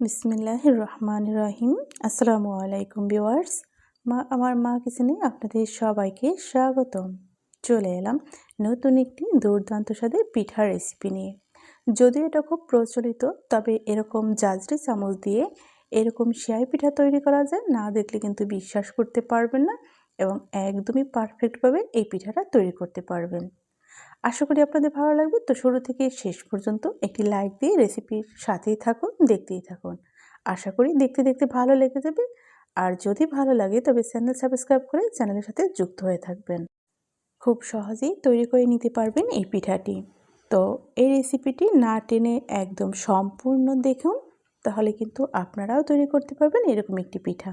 বিসমিল্লাহ রহমান রহিম আসসালামু আলাইকুম ভিওয়ার্স মা, আমার মা কিচেনে আপনাদের সবাইকে স্বাগতম। চলে এলাম নতুন একটি দুর্দান্ত স্বাদের পিঠার রেসিপি নিয়ে। যদিও এটা খুব প্রচলিত, তবে এরকম জাজরি চামচ দিয়ে এরকম শিয়াই পিঠা তৈরি করা যায়, না দেখলে কিন্তু বিশ্বাস করতে পারবেন না এবং একদমই পারফেক্টভাবে এই পিঠাটা তৈরি করতে পারবেন। আশা করি আপনাদের ভালো লাগবে। তো শুরু থেকে শেষ পর্যন্ত একটি লাইক দিয়ে রেসিপির সাথেই থাকুন, দেখতেই থাকুন। আশা করি দেখতে দেখতে ভালো লেগে যাবে। আর যদি ভালো লাগে, তবে চ্যানেল সাবস্ক্রাইব করে চ্যানেলের সাথে যুক্ত হয়ে থাকবেন। খুব সহজেই তৈরি করে নিতে পারবেন এই পিঠাটি। তো এই রেসিপিটি না টেনে একদম সম্পূর্ণ দেখুন, তাহলে কিন্তু আপনারাও তৈরি করতে পারবেন এরকম একটি পিঠা।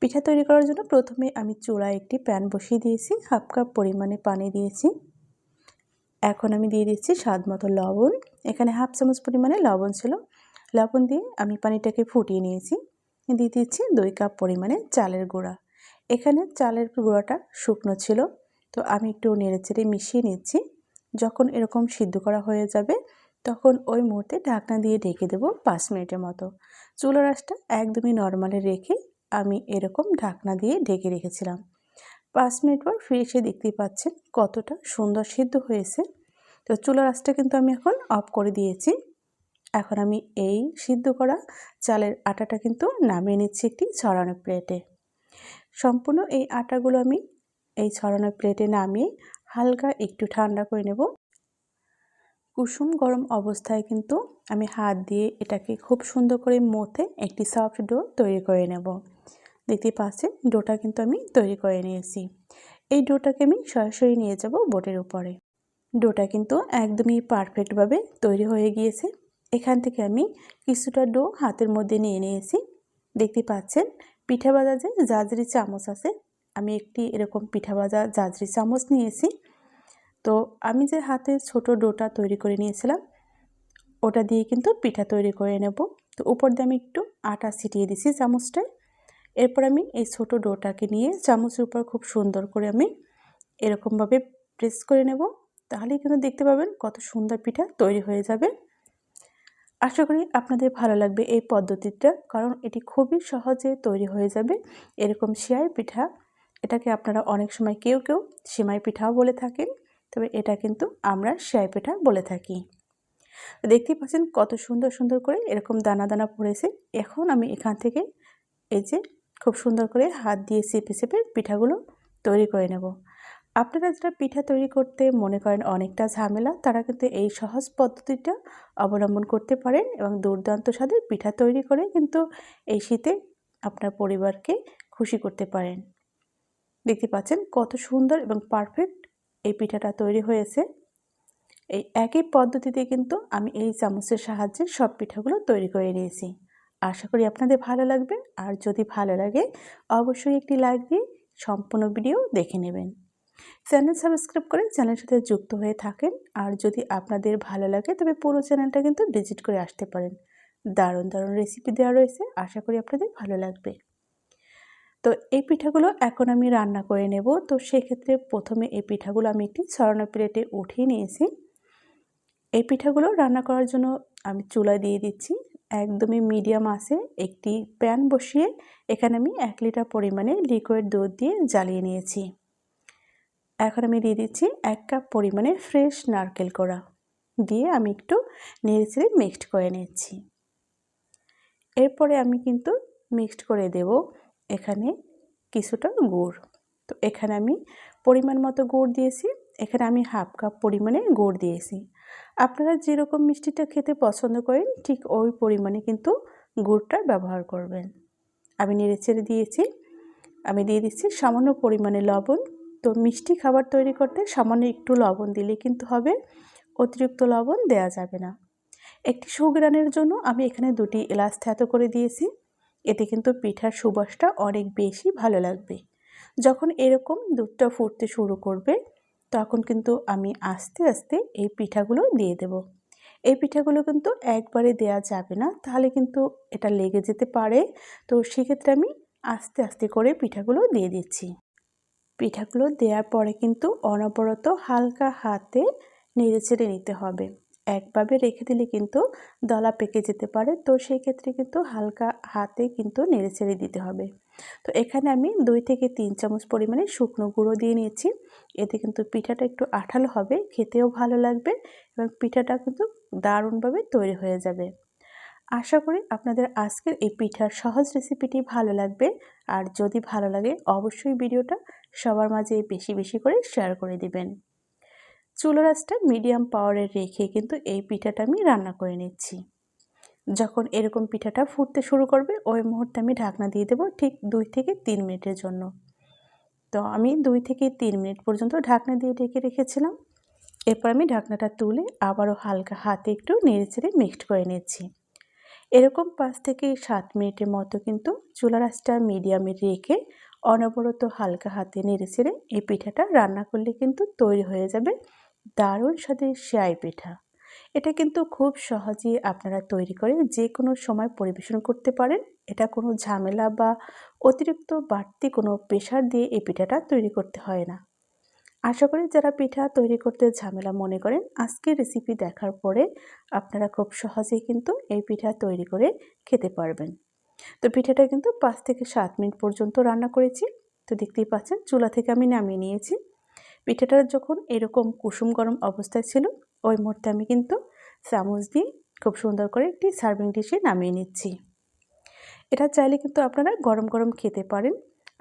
পিঠা তৈরি করার জন্য প্রথমে আমি চূড়ায় একটি প্যান বসিয়ে দিয়েছি, হাফ কাপ পরিমাণে পানি দিয়েছি। এখন আমি দিয়ে দিচ্ছি স্বাদ মতো লবণ। এখানে হাফ চামচ পরিমাণে লবণ ছিল। লবণ দিয়ে আমি পানিটাকে ফুটিয়ে নিয়েছি। দিয়ে দিচ্ছি দুই কাপ পরিমাণে চালের গুঁড়া। এখানে চালের গুঁড়াটা শুকনো ছিল। তো আমি একটু নেড়ে চেড়ে মিশিয়ে নিচ্ছি। যখন এরকম সিদ্ধ করা হয়ে যাবে, তখন ওই মুহূর্তে ঢাকনা দিয়ে ঢেকে দেবো পাঁচ মিনিটের মতো। চুলো রাসটা একদমই নর্মালে রেখে আমি এরকম ঢাকনা দিয়ে ঢেকে রেখেছিলাম। পাঁচ মিনিট পর ফিরে এসে দেখতেই পাচ্ছেন কতটা সুন্দর সিদ্ধ হয়েছে। তো চুলার আঁচটা কিন্তু আমি এখন অফ করে দিয়েছি। এখন আমি এই সিদ্ধ করা চালের আটাটা কিন্তু নামিয়ে নিচ্ছি একটি ছড়ানো প্লেটে। সম্পূর্ণ এই আটাগুলো আমি এই ছড়ানো প্লেটে নামিয়ে হালকা একটু ঠান্ডা করে নেব। কুসুম গরম অবস্থায় কিন্তু আমি হাত দিয়ে এটাকে খুব সুন্দর করে মথে একটি সফট ডো তৈরি করে নেব। দেখতে পাচ্ছেন, ডোটা কিন্তু আমি তৈরি করে নিয়েছি। এই ডোটাকে আমি সরাসরি নিয়ে যাব বোটের উপরে। ডোটা কিন্তু একদমই পারফেক্টভাবে তৈরি হয়ে গিয়েছে। এখান থেকে আমি কিছুটা ডো হাতের মধ্যে নিয়ে নিয়েছি। দেখতে পাচ্ছেন, পিঠা ভাজা যে জাজরি চামচ আছে, আমি একটি এরকম পিঠা ভাজা জাজরি চামচ নিয়েছি। তো আমি যে হাতে ছোট ডোটা তৈরি করে নিয়েছিলাম, ওটা দিয়ে কিন্তু পিঠা তৈরি করে নেব। তো উপর দিয়ে আমি একটু আটা ছিটিয়ে দিছি চামচটায়। এরপর আমি এই ছোট ডোটাকে নিয়ে চামচের উপর খুব সুন্দর করে আমি এরকমভাবে প্রেস করে নেব। তাহলেই কিন্তু দেখতে পাবেন কত সুন্দর পিঠা তৈরি হয়ে যাবে। আশা করি আপনাদের ভালো লাগবে এই পদ্ধতিটা, কারণ এটি খুবই সহজে তৈরি হয়ে যাবে এরকম শিয়াই পিঠা। এটাকে আপনারা অনেক সময় কেউ কেউ সিমাই পিঠাও বলে থাকেন, তবে এটা কিন্তু আমরা শিয়াই পিঠা বলে থাকি। দেখতেই পাচ্ছেন কত সুন্দর সুন্দর করে এরকম দানা দানা পড়েছে। এখন আমি এখান থেকে এই যে সুন্দর করে হাত দিয়ে চেপে চেপে পিঠাগুলো তৈরি করে নেব। আপনারা যারা পিঠা তৈরি করতে মনে করেন অনেকটা ঝামেলা, তারা কিন্তু এই সহজ পদ্ধতিটা অবলম্বন করতে পারেন এবং দুর্দান্ত স্বাদের পিঠা তৈরি করে কিন্তু এই শীতে আপনার পরিবারকে খুশি করতে পারেন। দেখতে পাচ্ছেন কত সুন্দর এবং পারফেক্ট এই পিঠাটা তৈরি হয়েছে। এই একই পদ্ধতিতে কিন্তু আমি এই চামচের সাহায্যে সব পিঠাগুলো তৈরি করে নিয়েছি। আশা করি আপনাদের ভালো লাগবে। আর যদি ভালো লাগে, অবশ্যই একটি লাইক দিয়ে সম্পূর্ণ ভিডিও দেখে নেবেন। চ্যানেল সাবস্ক্রাইব করে চ্যানেলের সাথে যুক্ত হয়ে থাকেন। আর যদি আপনাদের ভালো লাগে, তবে পুরো চ্যানেলটা কিন্তু ভিজিট করে আসতে পারেন। দারুণ দারুণ রেসিপি দেওয়া রয়েছে, আশা করি আপনাদের ভালো লাগবে। তো এই পিঠাগুলো এখন আমি রান্না করে নেব। তো সেক্ষেত্রে প্রথমে এই পিঠাগুলো আমি একটি ছড়ানো প্লেটে উঠিয়ে নিয়েছি। এই পিঠাগুলো রান্না করার জন্য আমি চুলা দিয়ে দিচ্ছি। একদমই মিডিয়াম আছে, একটি প্যান বসিয়ে এখানে আমি এক লিটার পরিমাণে লিকুইড দুধ দিয়ে জ্বালিয়ে নিয়েছি। এখন আমি দিয়ে দিচ্ছি এক কাপ পরিমাণে ফ্রেশ নারকেল কোড়া। দিয়ে আমি একটু নেড়ে চেড়ে মিক্সড করে নিচ্ছি। এরপরে আমি কিন্তু মিক্সড করে দেব এখানে কিছুটা গুড়। তো এখানে আমি পরিমাণ মতো গুড় দিয়েছি, এখানে আমি হাফ কাপ পরিমাণে গুড় দিয়েছি। আপনারা যেরকম মিষ্টিটা খেতে পছন্দ করেন, ঠিক ওই পরিমাণে কিন্তু গুড়টা ব্যবহার করবেন। আমি নেড়ে ছেড়ে দিয়েছি। আমি দিয়ে দিচ্ছি সামান্য পরিমাণে লবণ। তো মিষ্টি খাবার তৈরি করতে সামান্য একটু লবণ দিলে কিন্তু হবে, অতিরিক্ত লবণ দেয়া যাবে না। একটি সুগ্রানের জন্য আমি এখানে দুটি এলাচ থ্যাত করে দিয়েছি। এতে কিন্তু পিঠার সুবাসটা অনেক বেশি ভালো লাগবে। যখন এরকম দুধটা ফুটতে শুরু করবে তখন কিন্তু আমি আস্তে আস্তে এই পিঠাগুলো দিয়ে দেব। এই পিঠাগুলো কিন্তু একবারে দেয়া যাবে না, তাহলে কিন্তু এটা লেগে যেতে পারে। তো সেক্ষেত্রে আমি আস্তে আস্তে করে পিঠাগুলো দিয়ে দিচ্ছি। পিঠাগুলো দেওয়ার পরে কিন্তু অনবরত হালকা হাতে নেড়ে চেড়ে নিতে হবে। একভাবে রেখে দিলে কিন্তু দলা পেকে যেতে পারে। তো সেই ক্ষেত্রে কিন্তু হালকা হাতে কিন্তু নেড়ে ছেড়ে দিতে হবে। তো এখানে আমি দুই থেকে তিন চামচ পরিমাণে শুকনো গুঁড়ো দিয়ে নিয়েছি। এতে কিন্তু পিঠাটা একটু আঠালো হবে, খেতেও ভালো লাগবে এবং পিঠাটা কিন্তু দারুণভাবে তৈরি হয়ে যাবে। আশা করি আপনাদের আজকের এই পিঠার সহজ রেসিপিটি ভালো লাগবে। আর যদি ভালো লাগে, অবশ্যই ভিডিওটা সবার মাঝে বেশি বেশি করে শেয়ার করে দিবেন। চুলো রাসটা মিডিয়াম পাওয়ারে রেখে কিন্তু এই পিঠাটা আমি রান্না করে নিচ্ছি। যখন এরকম পিঠাটা ফুটতে শুরু করবে, ওই মুহূর্তে আমি ঢাকনা দিয়ে দেবো ঠিক দুই থেকে তিন মিনিটের জন্য। তো আমি দুই থেকে তিন মিনিট পর্যন্ত ঢাকনা দিয়ে ঢেকে রেখেছিলাম। এরপর আমি ঢাকনাটা তুলে আবারও হালকা হাতে একটু নেড়ে চেড়ে মিক্সড করে নিচ্ছি। এরকম পাঁচ থেকে সাত মিনিটের মতো কিন্তু চুলা রাসটা মিডিয়ামে রেখে অনবরত হালকা হাতে নেড়ে ছেড়ে এই পিঠাটা রান্না করলে কিন্তু তৈরি হয়ে যাবে। দারুণ স্বাদের সেয়াই পিঠা। এটা কিন্তু খুব সহজেই আপনারা তৈরি করে যে কোনো সময় পরিবেশন করতে পারেন। এটা কোনো ঝামেলা বা অতিরিক্ত বাড়তি কোনো প্রেশার দিয়ে এই পিঠাটা তৈরি করতে হয় না। আশা করি যারা পিঠা তৈরি করতে ঝামেলা মনে করেন, আজকের রেসিপি দেখার পরে আপনারা খুব সহজেই কিন্তু এই পিঠা তৈরি করে খেতে পারবেন। তো পিঠাটা কিন্তু পাঁচ থেকে সাত মিনিট পর্যন্ত রান্না করেছি। তো দেখতেই পাচ্ছেন, চুলা থেকে আমি নামিয়ে নিয়েছি। পিঠাটা যখন এরকম কুসুম গরম অবস্থায় ছিল, ওই মুহূর্তে আমি কিন্তু চামচ দিয়ে খুব সুন্দর করে একটি সার্ভিং ডিশে নামিয়ে নিচ্ছি। এটা চাইলে কিন্তু আপনারা গরম গরম খেতে পারেন,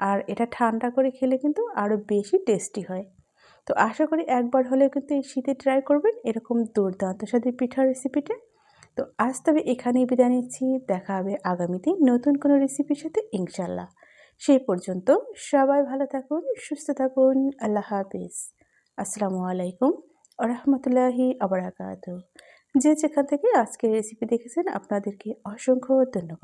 আর এটা ঠান্ডা করে খেলে কিন্তু আরও বেশি টেস্টি হয়। তো আশা করি একবার হলেও কিন্তু এই শীতে ট্রাই করবেন এরকম দুর্দান্ত সাথে পিঠার রেসিপিটা। তো আজ তবে এখানেই বিদায় নিচ্ছি, দেখা হবে আগামীতে নতুন কোনো রেসিপির সাথে ইনশাল্লাহ সেই পর্যন্ত সবাই ভালো থাকুন, সুস্থ থাকুন, আল্লাহ হাফিজ। আসসালামু আলাইকুম রহমতুল্লাহি আবরাকাত যে যেখান থেকে আজকের রেসিপি দেখেছেন, আপনাদেরকে অসংখ্য ধন্যবাদ।